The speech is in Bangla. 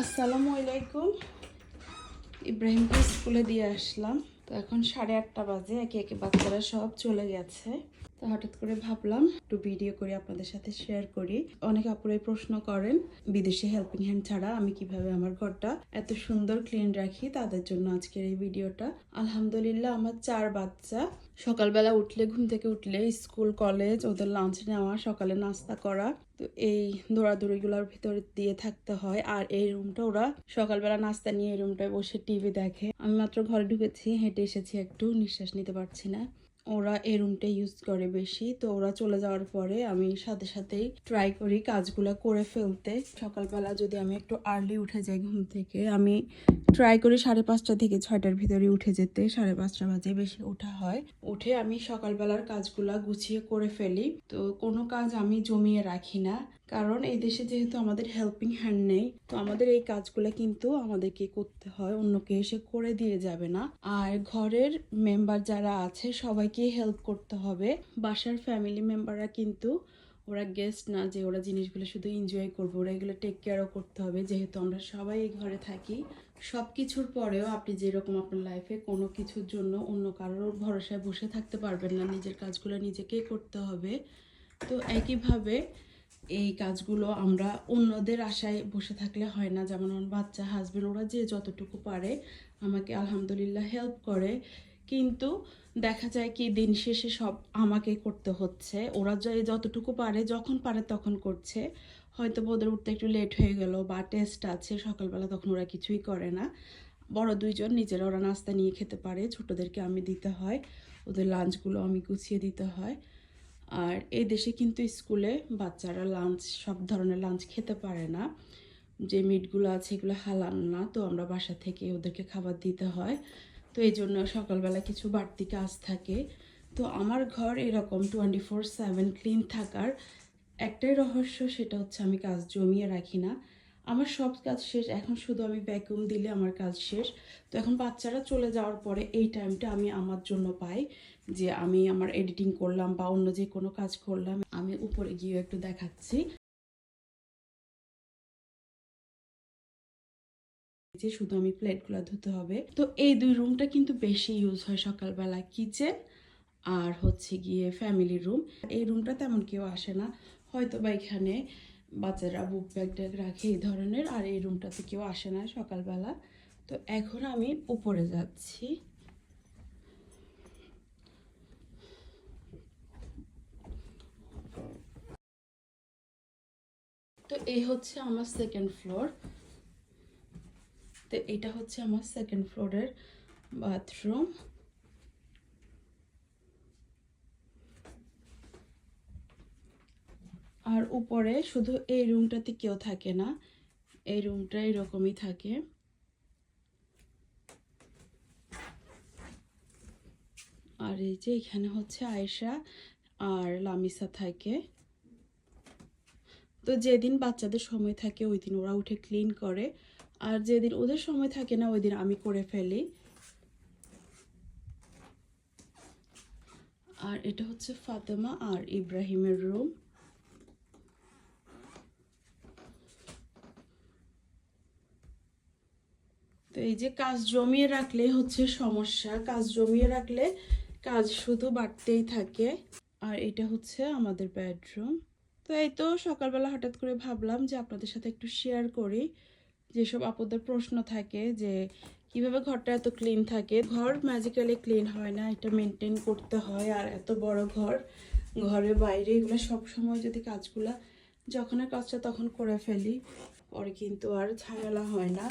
আসসালামু আলাইকুম। ইব্রাহিমকে স্কুলে দিয়ে আসলাম। তো এখন সাড়ে আটটা বাজে, একে একে বাচ্চারা সব চলে গেছে। তো হঠাৎ করে ভাবলাম, একটু ভিডিও করে, আপনাদের সাথে শেয়ার করি। অনেক আপুরাই প্রশ্ন করেন, বিদেশে হেল্পিং হ্যান্ড ছাড়া আমি কীভাবে আমার ঘরটা এত সুন্দর ক্লিন রাখি, তাদের জন্য আজকের এই ভিডিওটা। আলহামদুলিল্লাহ, আমার চার বাচ্চা। সকালবেলা উঠলে, ঘুম থেকে উঠলে স্কুল, কলেজ, ওদের লাঞ্চ নেওয়া, সকালে নাস্তা করা। তো এই দৌড়াদৌড়িগুলোর ভিতরে দিয়ে থাকতে হয়। আর এই রুমটা ওরা সকালবেলা নাস্তা নিয়ে এই রুমটায় বসে টিভি দেখে। আমি মাত্র ঘরে ঢুকেছি, হেঁটে এসেছি একটু, নিঃশ্বাস নিতে পারছি না। ওরা এই রুমটা ইউজ করে বেশি। তো ওরা চলে যাওয়ার পরে আমি সাথে সাথেই ট্রাই করি কাজগুলো করে ফেলতে। সকালবেলা যদি আমি একটু আর্লি উঠে যাই ঘুম থেকে, আমি ট্রাই করি সাড়ে পাঁচটা থেকে ছয়টার ভিতরে উঠে যেতে। সাড়ে পাঁচটা বাজে বেশি ওঠা হয়। উঠে আমি সকালবেলার কাজগুলা গুছিয়ে করে ফেলি। তো কোনো কাজ আমি জমিয়ে রাখি না। কারণ এই দেশে যেহেতু আমাদের হেল্পিং হ্যান্ড নেই, তো আমাদের এই কাজগুলো কিন্তু আমাদেরকে করতে হয়। অন্যকে এসে করে দিয়ে যাবে না। আর ঘরের মেম্বার যারা আছে সবাইকে হেল্প করতে হবে। বাসার ফ্যামিলি মেম্বাররা কিন্তু ওরা গেস্ট না যে ওরা জিনিসগুলো শুধু এনজয় করবে, ওরা এগুলো টেক কেয়ারও করতে হবে। যেহেতু আমরা সবাই এই ঘরে থাকি সব কিছুর পরেও আপনি যেরকম আপনার লাইফে কোনো কিছুর জন্য অন্য কারোর ভরসায় বসে থাকতে পারবেন না, নিজের কাজগুলো নিজেকেই করতে হবে। তো একইভাবে এই কাজগুলো আমরা অন্যদের আশায় বসে থাকলে হয় না। যেমন আমার বাচ্চা হাজবেন্ড ওরা যে যতটুকু পারে আমাকে আলহামদুলিল্লাহ হেল্প করে। কিন্তু দেখা যায় কি, দিন শেষে সব আমাকে করতে হচ্ছে। ওরা যে যতটুকু পারে, যখন পারে তখন করছে। হয়তো ওদের উঠতে একটু লেট হয়ে গেল বা টেস্ট আছে, সকালবেলা তখন ওরা কিছুই করে না। বড় দুইজন, নিজেরা ওরা নাস্তা নিয়ে খেতে পারে, ছোটদেরকে আমি দিতে হয়, ওদের লাঞ্চগুলো আমি গুছিয়ে দিতে হয়। আর এই দেশে কিন্তু স্কুলে বাচ্চারা লাঞ্চ সব ধরনের লাঞ্চ খেতে পারে না। যে মিটগুলো আছে, এগুলো হালান না, তো আমরা বাসা থেকে ওদেরকে খাবার দিতে হয়। তো এই জন্য সকালবেলা কিছু বাড়তি কাজ থাকে। তো আমার ঘর এরকম টোয়েন্টি ফোর সেভেন ক্লিন থাকার একটাই রহস্য, সেটা হচ্ছে আমি কাজ জমিয়ে রাখি না। আমার সব কাজ শেষ, এখন শুধু আমি ভ্যাকুম দিলে আমার কাজ শেষ। তো এখন বাচ্চারা চলে যাওয়ার পরে এই টাইমটা আমি আমার জন্য পাই যে আমি আমার এডিটিং করলাম বা অন্য যে কোনো কাজ করলাম, আমি উপরে গিয়ে একটু দেখাচ্ছি। যে শুধু আমি প্লেটগুলো ধুতে হবে। তো এই দুই রুমটা কিন্তু বেশি ইউজ হয় সকালবেলা কিচেন আর হচ্ছে গিয়ে ফ্যামিলি রুম এই রুমটা তেমন কেউ আসে না। হয়তো বা এখানে বাচ্চারা বুক ব্যাগ ট্যাগ রাখে এই ধরনের, আর এই রুমটাতে কেউ আসে না সকালবেলা। তো এখন আমি উপরে যাচ্ছি। তো এই হচ্ছে আমার সেকেন্ড ফ্লোর তো এটা হচ্ছে আমার সেকেন্ড ফ্লোরের বাথরুম আর উপরে শুধু এই রুমটাতে কেউ থাকে না, এই রুমটা এরকমই থাকে। আর এই যে এখানে হচ্ছে আয়েশা আর লামিসা থাকে। তো যেদিন বাচ্চাদের সময় থাকে ওই দিন ওরা উঠে ক্লিন করে। আর যেদিন ওদের সময় থাকে না ওই দিন আমি করে ফেলি। আর এটা হচ্ছে ফাতেমা আর ইব্রাহিমের রুম তো এই যে কাজ জমিয়ে রাখলে হচ্ছে সমস্যা। কাজ জমিয়ে রাখলে কাজ শুধু বাড়তেই থাকে। আর এটা হচ্ছে আমাদের বেডরুম তো এই তো সকালবেলা হঠাৎ করে ভাবলাম যে আপনাদের সাথে একটু শেয়ার করি। যেসব আপদের প্রশ্ন থাকে যে, কীভাবে ঘরটা এত ক্লিন থাকে? ঘর ম্যাজিক্যালি ক্লিন হয় না, এটা মেনটেন করতে হয়, আর এত বড় ঘর ঘরে বাইরে এগুলো সব সময় যদি কাজগুলা যখনের কাজটা তখন করে ফেলি, পরে কিন্তু আর ঝামেলা হয় না।